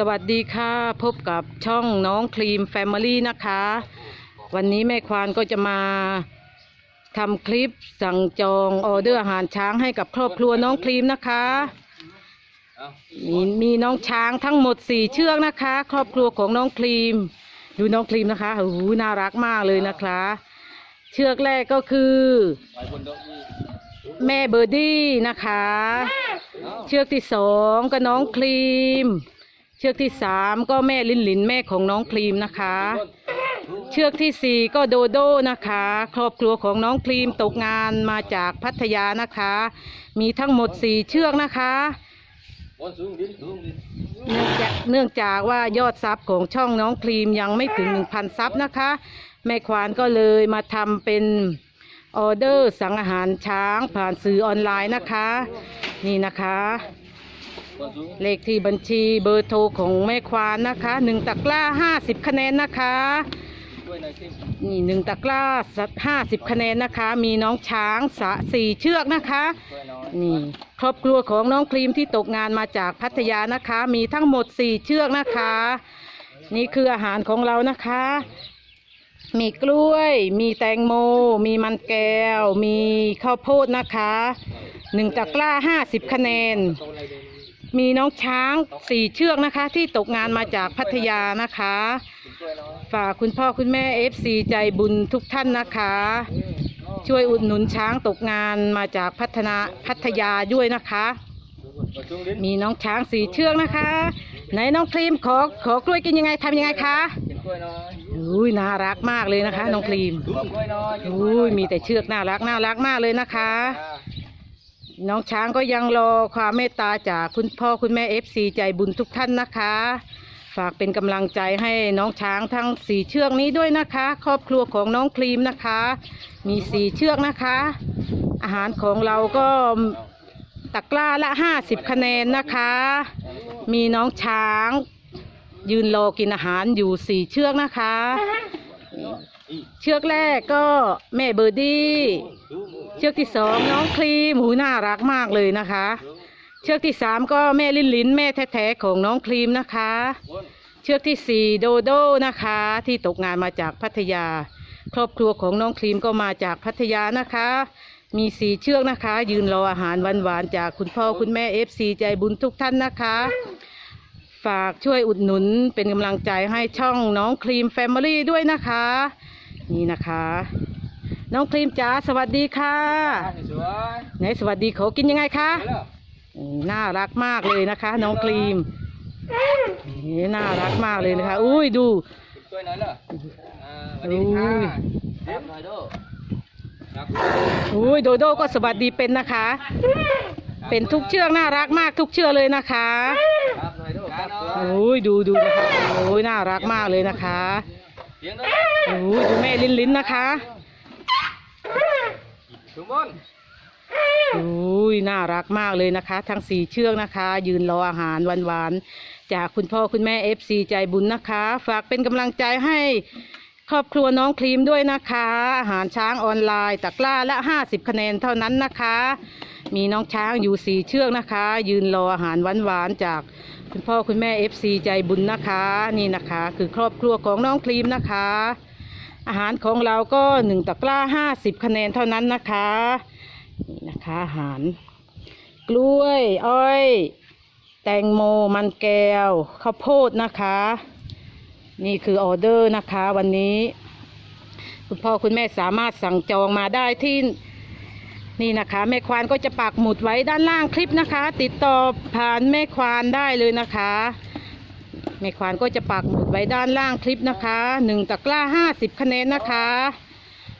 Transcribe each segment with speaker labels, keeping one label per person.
Speaker 1: สวัสดีค่ะพบกับช่องน้องครีมแฟมิลี่นะคะ วันนี้แม่ควานก็จะมาทำคลิปสั่งจองออเดอร์อาหารช้างให้กับครอบครัวน้องครีมนะคะมีมีน้องช้างทั้งหมดสี่เชือกนะคะ ครอบครัวของน้องครีม ดูน้องครีมนะคะโอ้โหน่ารักมากเลยนะคะ เชือกแรกก็คือ แม่เบอร์ดี้นะคะ เชือกที่สองก็น้องครีม เชือกที่สามก็แม่ลินลินแม่ของน้องครีมนะคะ เชือกที่สี่ก็โดโดนะคะ ครอบครัวของน้องครีมตกงานมาจากพัทยานะคะ มีทั้งหมดสี่เชือกนะคะเนื่องจากเนื่องจากว่ายอดซับของช่องน้องครีมยังไม่ถึง1,000ซับนะคะ แม่ควานก็เลยมาทำเป็นออเดอร์สั่งอาหารช้างผ่านสื่อออนไลน์นะคะ นี่นะคะ เลขที่บัญชีเบอร์โทรของแม่ควานนะคะหนึ่งตะกร้าห้าสิบคะแนนนะคะนี่หนึ่งตะกร้าห้าสิบคะแนนนะคะ มีน้องช้างสะสี่เชือกนะคะ นี่ ครอบครัวของน้องครีมที่ตกงานมาจากพัทยานะคะ มีทั้งหมดสี่เชือกนะคะ นี่คืออาหารของเรานะคะ มีกล้วย มีแตงโม มีมันแก้ว มีข้าวโพดนะคะหนึ่งตะกร้าห้าสิบคะแนน มีน้องช้างสี่เชือกนะคะ ที่ตกงานมาจากพัทยานะคะ ฝากคุณพ่อคุณแม่เอฟซีใจบุญทุกท่านนะคะ ช่วยอุดหนุนช้างตกงานมาจากพัฒนาพัทยาด้วยนะคะ มีน้องช้างสี่เชือกนะคะ ไหนน้องครีมขอขอกล้วยกินยังไงทำยังไงคะอุ้ยน่ารักมากเลยนะคะ น้องครีมอุ้ยมีแต่เชือกน่ารักน่ารักมากเลยนะคะ น้องช้างก็ยังรอความเมตตาจากคุณพ่อคุณแม่เอฟซีใจบุญทุกท่านนะคะ ฝากเป็นกำลังใจให้น้องช้างทั้งสี่เชือกนี้ด้วยนะคะ ครอบครัวของน้องครีมนะคะ มีสี่เชือกนะคะ อาหารของเราก็ตะกร้าละห้าสิบคะแนนนะคะ มีน้องช้าง ยืนรอกินอาหารอยู่สี่เชือกนะคะ เชือกแรกก็แม่เบอร์ดี้ เชือกที่สองน้องครีมหูน่ารักมากเลยนะคะ เชือกที่สามก็แม่ลินลินแม่แท้ๆของน้องครีมนะคะ เชือกที่สี่โดโดนะคะ ที่ตกงานมาจากพัทยา ครอบครัวของน้องครีมก็มาจากพัทยานะคะ มีสี่เชือกนะคะ ยืนรออาหารหวานๆจากคุณพ่อคุณแม่เอฟซีใจบุญทุกท่านนะคะ ฝากช่วยอุดหนุนเป็นกำลังใจให้ช่องน้องครีมแฟมิลี่ด้วยนะคะ นี่นะคะ น้องครีมจ๋าสวัสดีค่ะไหนสวัสดีเขากินยังไงคะอืมน่ารักมากเลยนะคะ น้องครีมนี่น่ารักมากเลยนะคะ อุ้ยดู
Speaker 2: ช่วยหน่อยเหรออ่าสวัสดีค่ะ
Speaker 1: อุ้ย
Speaker 2: ครับหน่อยดูครับ
Speaker 1: อุ้ยโดโดก็สวัสดีเป็นนะคะ เป็นทุกเชือกน่ารักมากทุกเชือกเลยนะคะ
Speaker 2: ครับหน่อยดูครับ
Speaker 1: อุ้ยดูดูนะคะโอ้ยน่ารักมากเลยนะคะ
Speaker 2: เสียงด้วย
Speaker 1: อุ้ยดูแม่ลิ้นลิ้นนะคะ
Speaker 2: ถุงบน
Speaker 1: อุ้ยน่ารักมากเลยนะคะ ทั้งสี่เชือกนะคะ ยืนรออาหารหวานๆจากคุณพ่อคุณแม่เอฟซีใจบุญนะคะ ฝากเป็นกำลังใจให้ครอบครัวน้องครีมด้วยนะคะ อาหารช้างออนไลน์ตะกร้าละห้าสิบคะแนนเท่านั้นนะคะ มีน้องช้างอยู่สี่เชือกนะคะ ยืนรออาหารหวานๆจากคุณพ่อคุณแม่เอฟซีใจบุญนะคะ นี่นะคะ คือครอบครัวของน้องครีมนะคะ อาหารของเราก็หนึ่งตะกร้าห้าสิบคะแนนเท่านั้นนะคะนี่นะคะอาหาร กล้วย อ้อย แตงโมมันแก้วข้าวโพดนะคะ นี่คือออเดอร์นะคะวันนี้ คุณพ่อคุณแม่สามารถสั่งจองมาได้ที่นี่นะคะแม่ควานก็จะปักหมุดไว้ด้านล่างคลิปนะคะ ติดต่อผ่านแม่ควานได้เลยนะคะ แม่ควานก็จะปักหมุดไว้ด้านล่างคลิปนะคะหนึ่งตะกร้าห้าสิบคะแนนนะคะ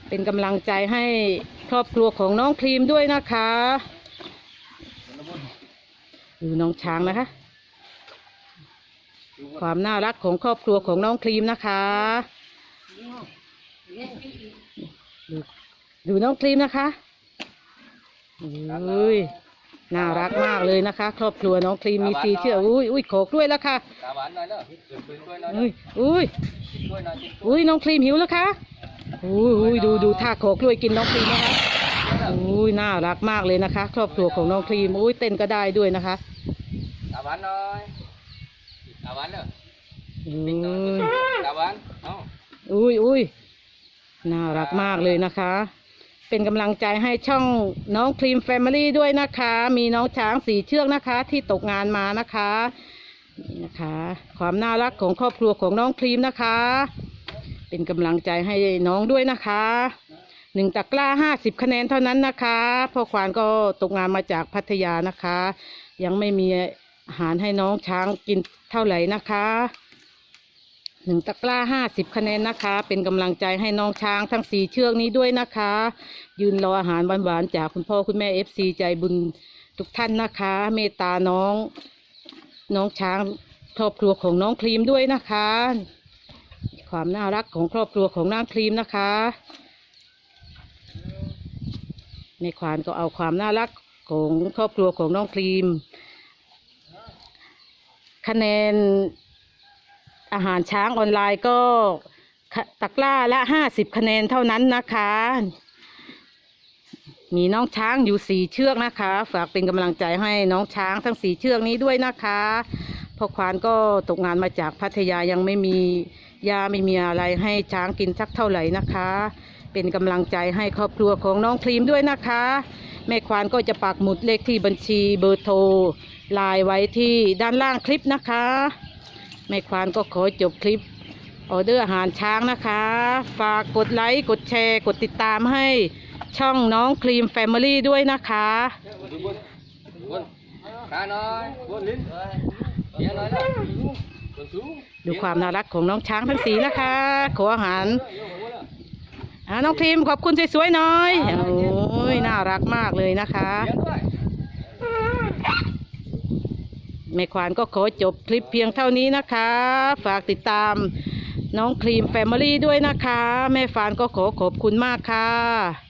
Speaker 1: เป็นกำลังใจให้ครอบครัวของน้องครีมด้วยนะคะดูน้องช้างนะคะ ความน่ารักของครอบครัวของน้องครีมนะคะดูดูน้องครีมนะคะอุ้ย น่ารักมากเลยนะคะ ครอบครัวน้องครีมมีสีเชือกอุ้ยอุ้ยขอกล้วยแล้วค่ะ
Speaker 2: ตาหวานหน่อยเหรอกินกล้วยหน่อย
Speaker 1: อุ้ยอุ้ย
Speaker 2: กินกล้วยหน่อยกินกล้วย
Speaker 1: อุ้ยน้องครีมหิวแล้วคะอุ้ยอุ้ยดูดูท่าขอกล้วยกินน้องครีมนะคะอุ้ยน่ารักมากเลยนะคะ ครอบครัวของน้องครีมอุ้ยเต้นก็ได้ด้วยนะคะ
Speaker 2: ตาหวานหน่อยอตาวันเด้อ
Speaker 1: อุ้
Speaker 2: ติ๊กหน่อย
Speaker 1: ย
Speaker 2: ตาวันเอ้า
Speaker 1: อุ้ยอุ้ยน่ารักมากเลยนะคะ เป็นกำลังใจให้ช่องน้องครีมแฟมิลี่ด้วยนะคะ มีน้องช้างสีเชือกนะคะ ที่ตกงานมานะคะนี่นะคะ ความน่ารักของครอบครัวของน้องครีมนะคะ เป็นกำลังใจให้น้องด้วยนะคะหนึ่งตะกร้าห้าสิบคะแนนเท่านั้นนะคะพ่อควานก็ตกงานมาจากพัทยานะคะ ยังไม่มีอาหารให้น้องช้างกินเท่าไหร่นะคะ หนึ่งตะกร้าห้าสิบคะแนนนะคะ เป็นกำลังใจให้น้องช้างทั้งสี่เชือกนี้ด้วยนะคะ ยืนรออาหารหวานๆจากคุณพ่อคุณแม่เอฟซีใจบุญทุกท่านนะคะ เมตตาน้อง น้องช้างครอบครัวของน้องครีมด้วยนะคะ ความน่ารักของครอบครัวของน้องครีมนะคะในควานก็เอาความน่ารักของครอบครัวของน้องครีม คะแนน อาหารช้างออนไลน์ก็ตะกร้าละห้าสิบคะแนนเท่านั้นนะคะ มีน้องช้างอยู่สี่เชือกนะคะ ฝากเป็นกำลังใจให้น้องช้างทั้งสี่เชือกนี้ด้วยนะคะพ่อควานก็ตกงานมาจากพัทยายังไม่มียาไม่มีอะไรให้ช้างกินสักเท่าไหร่นะคะ เป็นกำลังใจให้ครอบครัวของน้องครีมด้วยนะคะ แม่ควานก็จะปักหมุดเลขที่บัญชีเบอร์โทรไลน์ไว้ที่ด้านล่างคลิปนะคะ แม่ควานก็ขอจบคลิปออเดอร์อาหารช้างนะคะ ฝากกดไลค์ กดแชร์ กดติดตามให้ช่องน้องครีมแฟมิลี่ด้วยนะคะ
Speaker 2: ดู
Speaker 1: ความน่ารักของน้องช้างทั้งสีนะคะ ขออาหารน้องครีมขอบคุณสวยๆหน่อย โอ้ยน่ารักมากเลยนะคะ
Speaker 2: เสียงด้วย
Speaker 1: แม่ควานก็ขอจบคลิปเพียงเท่านี้นะคะ ฝากติดตามน้องครีมแฟมิลี่ด้วยนะคะ แม่ฟานก็ขอขอบคุณมากค่ะ